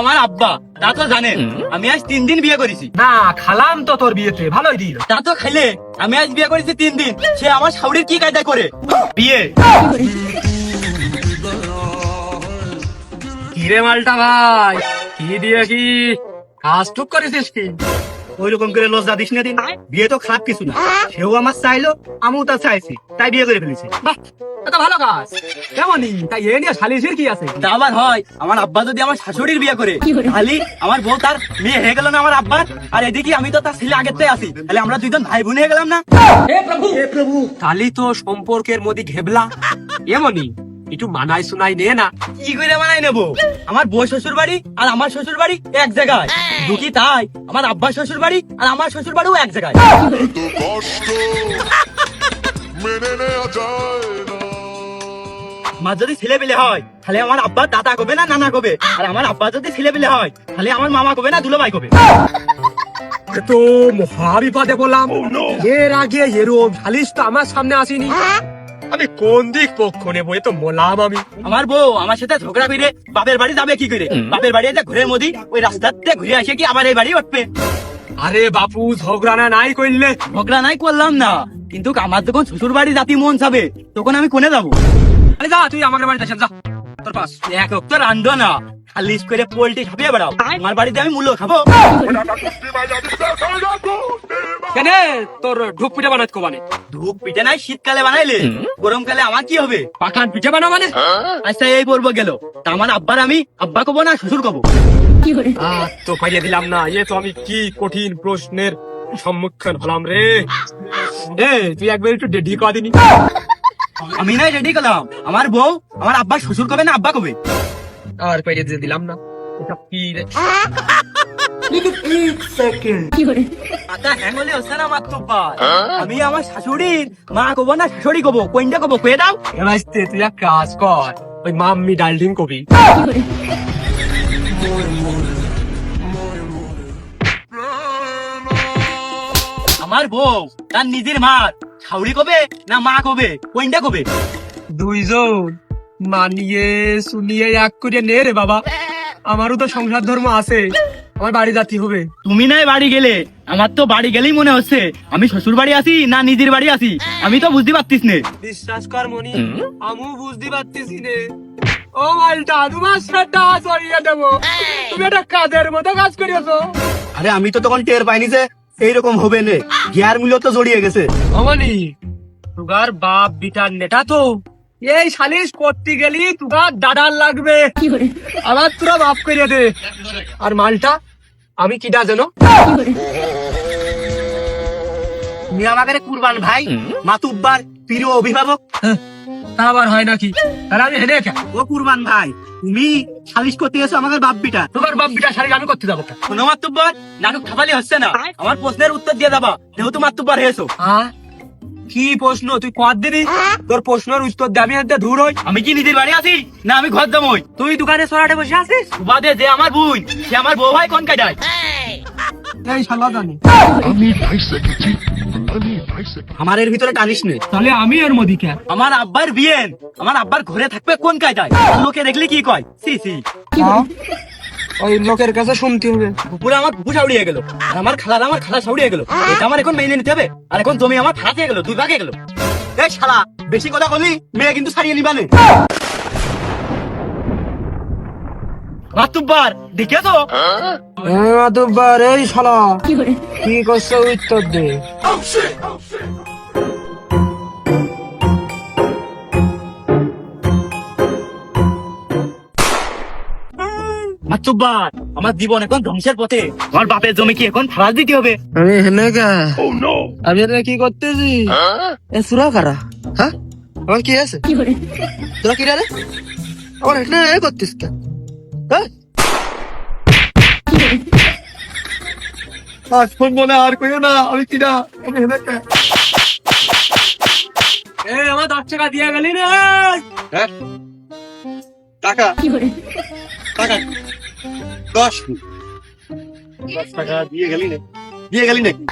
আমার আব্বা তা তো জানেন আমি আজ তিন দিন বিয়ে করেছি। না খালাম তো তোর বিয়েতে ভালোই দিল তা তো খাইলে আমি আজ বিয়ে করেছি তিন দিন সে আমার শাউরির কি কায়দা করে? বিয়ে। কিরে মালটা ভাই কি দিয়ে কি কাজ টুক করেছিস কি? ওই রকম করে লজ্জা দিস না দিন। বিয়ে তো খারাপ কিছু না। সেও আমার চাইলো আমিও তার চাইছি তাই বিয়ে করে ফেলেছি। এটা ভালো কাজ। কেমনই তাই এ নিয়ে সালিশের কি আছে? তা আবার হয় আমার আব্বা যদি আমার শাশুড়ির বিয়ে করে তাহলে আমার বউ তার মেয়ে হয়ে গেল না আমার আব্বার আর এদিকে আমি তো তার ছেলে আগের থেকে আছি তাহলে আমরা দুইজন ভাই বোন হয়ে গেলাম না? তালি তো সম্পর্কের মধ্যে ঘেবলা। এমনই একটু মানাই শুনাই নে না। কি করে নেব? আমার বউ শ্বশুর বাড়ি আর আমার শ্বশুর বাড়ি এক জায়গায়। দুঃখী তাই আমার আব্বা শ্বশুর বাড়ি আর আমার শ্বশুর বাড়িও এক জায়গায়। মেনে নেওয়া যায়। আমার যদি ছেলে পেলে হয় তাহলে আমার আব্বা দাদা কবে না নানা কবে আর আমার আব্বা যদি ছেলে পেলে হয় তাহলে আমার মামা কবে না দুলো ভাই কবে তো মহা বিপদে বললাম এর আগে এরম সালিশ তো আমার সামনে আসেনি। আমি কোন দিক পক্ষ নেব এ তো মোলাম আমি। আমার বউ আমার সাথে ঝগড়া ফিরে বাপের বাড়ি যাবে কি করে? বাপের বাড়ি যে ঘুরে মোদি ওই রাস্তাতে ঘুরে আসে কি আবার এই বাড়ি উঠবে? আরে বাপু ঝগড়া না নাই করলে? ঝগড়া নাই করলাম না কিন্তু আমার যখন শ্বশুর বাড়ি জাতি মন যাবে তখন আমি কোনে যাব? আরে যা তুই আমার বাড়িতে আসেন যা। তোর পাস। এক তো রান্ধো না খালিশ করে পোল্ট্রি ছাপিয়ে বেড়াও আমার বাড়িতে আমি মূল্য খাব। কেন? তোর ঢুক পিঠা বানাত কোবানে ধূপ পিঠে নাই শীতকালে বানাইলে। গরমকালে আমার কি হবে? পাকান পিঠা বানা মানে? আচ্ছা এই পর্ব গেল। তা আমার আব্বার আমি আব্বা কবো না শ্বশুর কবো। তো পাইয়ে দিলাম না। এ তো আমি কি কঠিন প্রশ্নের সম্মুখীন হলাম রে? এ তুই একবার একটু ডেডি করা দিনি। আমি নাই রেডি করলাম আমার বউ আমার আব্বা শ্বশুর কবে না আব্বা কবে? আর পাইয়ে দিয়ে দিলাম না। এটা কি রে? না আমি আমার শাশুড়ির মা কবো না শাশুড়ি কবো কোনটা কবো কয়ে দাও। এবার তুই এক কাজ কর ওই মাম্মি ডালডিং কবি আমার বউ তার নিজের মা শাশুড়ি কবে না মা কবে? কোনটা কবে? দুইজন। মানিয়ে শুনিয়ে এক করে নে রে বাবা। আমারও তো সংসার ধর্ম আছে। আমার বাড়ি জাতি হবে। তুমি নাই বাড়ি গেলে আমার তো বাড়ি গেলেই মনে হচ্ছে আমি শ্বশুর বাড়ি আছি না নিজের বাড়ি আছি? আমি তো বুঝতে পারতিস নে। বিশ্বাস কর মনি আমু বুঝতে পারতেছি নে। ও মালটা তোমার সাথে সরিয়ে দেবো। তুমি একটা কাজের মতো কাজ করিয়েছো। আরে আমি তো তখন টের পাইনি যে এইরকম হবে নে। গিয়ার মূল্য তো জড়িয়ে গেছে। অমনি তুগার বাপ বিটার নেটা তো। এই সালিশ করতে গেলি তুগার দাদার লাগবে। আবার তোরা বাপ করিয়ে দে। আর মালটা আমি কিটা যেন মিয়া আমাকে কুরবান ভাই মাতুব্বার প্রিয় অভিভাবক। তা আবার হয় নাকি? তাহলে আমি ও কুরবান ভাই তুমি সালিশ করতে গেছো আমাদের বাপ বিটা তোমার বাপ বিটা শাড়ি আমি করতে যাব। শোনো মাতুব্বর নাটক হচ্ছে না। আমার প্রশ্নের উত্তর দিয়ে যাবা যেহেতু মাতুব্বর হয়েছো হ্যাঁ কি প্রশ্ন? তুই কত দিবি? তোর প্রশ্নের উত্তর দিয়ে আমি হাতে দূর হই। আমি কি নিজের বাড়ি আছি না আমি ঘর জামই তুই দোকানে সরাটে বসে আছিস? বাদে যে আমার বোন সে আমার বউ ভাই কোন কাটায় এই শালা জানি। আমি ভাইসে আমার এর ভিতরে টানিস নে। তাহলে আমি এর মধ্যে কে? আমার আব্বার বিয়েন আমার আব্বার ঘরে থাকবে কোন কায়দায়? লোকে দেখলে কি কয়? সি সি। ওই লোকের কাছে শুনতে হবে। পুরো আমার বুঝা উড়িয়ে গেল। আর আমার খালার আমার খালা সাউড়িয়ে গেল। এটা আমার এখন মেনে নিতে হবে। আর এখন জমি আমার ফাঁকে গেল দুই ভাগে গেল। এই শালা বেশি কথা বললি মেয়ে কিন্তু ছাড়িয়ে নিবানে মাতুব্বার দেখেছ? মাতুব্বার এই শালা। কি করছে উত্তর দে। মাতুব্বার আমার জীবন এখন ধ্বংসের পথে। আমার বাপের জমি কি এখন ফারাজ দিতে হবে? আমি হেনে কে আমি এটা কি করতেছি? এ সুরা কারা? হ্যাঁ? আমার কি আছে? তোরা কি রে? আমার এখানে এ করতিস কে হ্যাঁ আজ ফোন মনে আর কইও না আমি কি না আমি হেনে কে এ আমার দশ টাকা দিয়ে গেলি রে হ্যাঁ টাকা টাকা দশ দশ টাকা দিয়ে গেলি নে দিয়ে গেলি নাকি